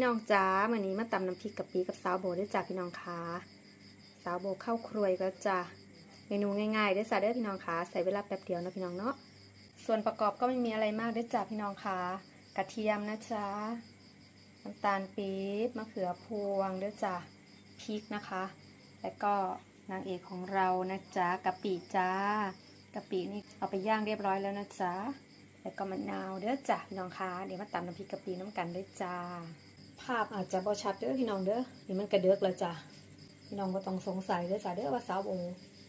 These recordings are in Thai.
พี่น้องจ้าวันนี้มาตำน้ำพริกกะปิกับสาวโบด้วยจ้าพี่น้องคะสาวโบเข้าครัวก็จ้าเมนูง่ายๆด้วยจ้าเด้อพี่น้องคะใส่เวลาแป๊บเดียวนะพี่น้องเนาะส่วนประกอบก็ไม่มีอะไรมากด้วยจ้าพี่น้องคะกระเทียมนะจ้าน้ำตาลปี๊บมะเขือพวงด้วยจ้าพริกนะคะ แล้วก็นางเอกของเรานะจ๊ะกะปิจ้ากะปินี่เอาไปย่างเรียบร้อยแล้วนะจ๊ะแล้วก็มะนาวเด้อจ้ะพี่น้องคะเดี๋ยวมาตำน้ำพริกกะปิน้ำกันด้วยจ้า ภาพอาจจะบ่ชัดเด้อพี่น้องเด้อนี่มันกระเดือกแล้วจ้ะพี่น้องก็ต้องสงสัยเด้อจ้ะเด้อว่าสาวโบ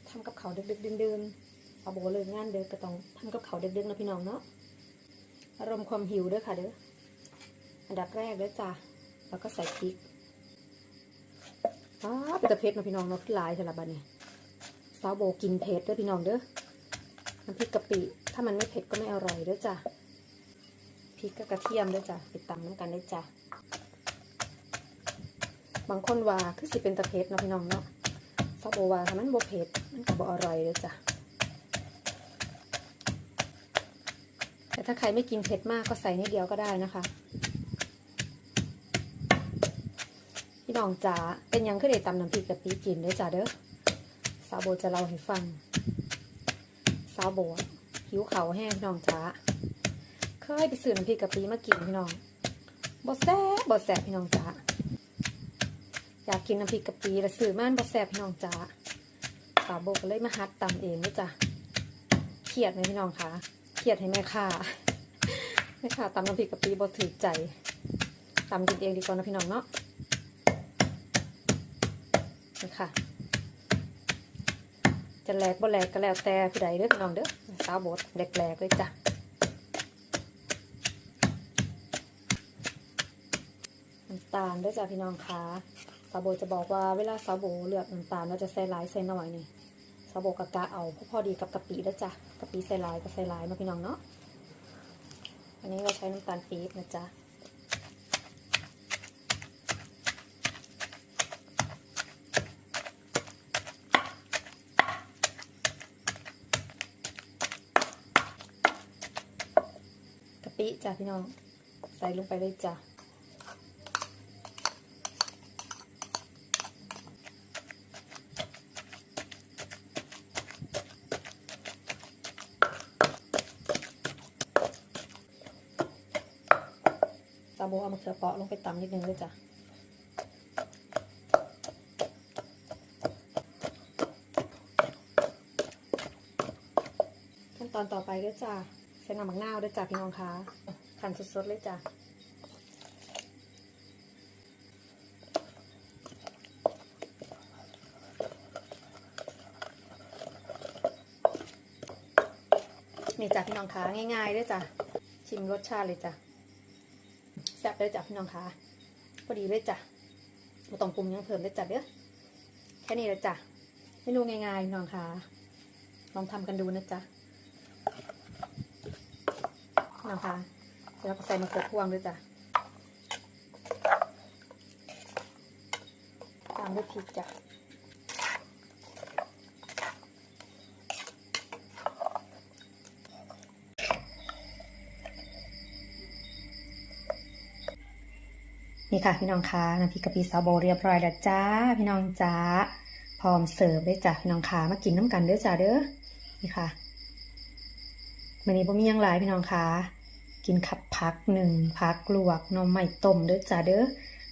ทำกับเขาวดึกๆดื่นๆสาวโบเลิกงานเด้อก็ต้องทำกับเขาวดึกๆนะพี่น้องเนาะอารมณ์ความหิวเด้อค่ะเด้ออันดับแรกเด้อจ้ะแล้วก็ใส่พริกอ้าเป็นตะเพ็ดนะพี่น้องเนาะหลายสลับบัดนี้สาวโบกินเผ็ดเด้อพี่น้องเด้อน้ำพริกกะปิถ้ามันไม่เผ็ดก็ไม่อร่อยเด้อจ้ะพริกกับกระเทียมเด้อจ้ะไปตำน้ำกันเด้อจ้ะ บางคนว่าคือสิเป็นตะเพ็ดเนาะพี่น้องเนาะซาโบว่าถ้ามันบ่เผ็ดมันก็บ่อร่อยเลยจ้ะแต่ถ้าใครไม่กินเผ็ดมากก็ใส่นิดเดียวก็ได้นะคะพี่น้องจ๋าเป็นยังคือได้ตำน้ำพริกกะปิกินเด้อจ้ะเด้อสาวโบจะเล่าให้ฟังสาวโบหิวเขาแห้งพี่น้องจ๋าเคยไปซื้อน้ำพริกกะปิมากินพี่น้องบ่แซ่บบ่แซ่บพี่น้องจ๋า อยากกินน้ำพริกกะปิและสื่อม่านบะแสบพี่น้องจ๋าสาวโบก็เลยมาฮัดตำเองด้วยจ้ะเครียดไหมพี่น้องคะเครียดให้แม่ค้าแม่ค้าตำน้ำพริกกะปิบ่ถือใจตำกินเองดีกว่านะพี่น้องเนาะนี่ค่ะ จะแหลกบ่แหลกก็แล้วแต่ผู้ใดเด้อพี่น้องเด้อสาวโบดแหลกๆเลยจ้ะน้ำตาลด้วยจ้ะพี่น้องคะ สาวโบจะบอกว่าเวลาสาวโบเลือกน้ำตาลเราจะใส่หลายใส่น้อยนี่สาวโบกะกะเอาพอดีกับกะปิแล้วจ้ะกะปิใส่หลายก็ใส่หลายมาพี่น้องเนาะอันนี้เราใช้น้ำตาลปี๊บนะจ๊ะกะปิจ้ะพี่น้องใส่ลงไปเลยจ้ะ โบเอามะเขือเปาะลงไปตำนิดนึงด้วยจ้ะขั้นตอนต่อไปด้วยจ้ะใส่น้ำมักนาวด้วยจ้ะพี่น้องคะขันสดๆเลยจ้ะนี่จ้ะพี่น้องคะง่ายๆด้วยจ้ะชิมรสชาติเลยจ้ะ แซ่บเลยจ้ะพี่น้องคะพอดีเลยจ้ะมาต้องปรุงยังเพิ่มเลยจ้ะเด้อแค่นี้เลยจ้ะเมนูง่ายๆน้องคะลองทำกันดูนะจ๊ะน้องคะแล้วก็ใส่มะเขือพวงด้วยจ้ะตามด้วยพริกจ้ะ นี่ค่ะพี่น้องคะน้ำพริกกะปิซาโบเรียบร้อยแล้วจ้า พี่น้องจ้าพร้อมเสิร์ฟเลยจ้ะพี่น้องคะมากินน้ำกันเด้อจ้าเด้อนี่ค่ะวันนี้ผมมียังหลายพี่น้องคะกินขับพักหนึ่งพักลวกน้ำใหม่ต้มเด้อจ้าเด้อ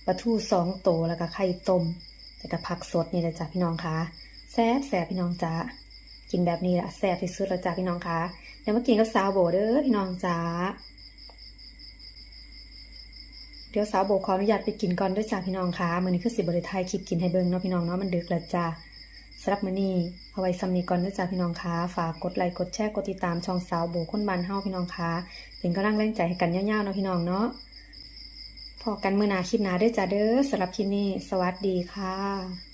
ปลาทูสองโตแล้วก็ไข่ต้มแต่ก็ผักสดนี่แหละจ้ะพี่น้องคะแซ่บแซ่บพี่น้องจ้ากินแบบนี้แหละแซ่บที่สุดแล้วจ้ะพี่น้องคะเดี๋ยวมากินกับซาโบเด้อพี่น้องจ้า เดี๋ยวสาวโบขออนุญาตไปกินก่อนด้วยจ้าพี่น้องคะมื้อนี้คือสิบริไทยคลิปกินให้เบิ่งเนาะพี่น้องเนาะมันดึกแล้วจ้าสำหรับมื้อนี้เอาไว้ซ้ำนี้ก่อนด้วยจ้าพี่น้องคะฝากกดไลค์กดแชร์กดติดตามช่องสาวโบคนบ้านเฮาพี่น้องคะเป็นกำลังแรงใจให้กันยาวๆเนาะพี่น้องเนาะพอกันมื้อหน้าคลิปหน้าด้วยจ้าเด้อสำหรับคลิปนี้ สวัสดีค่ะ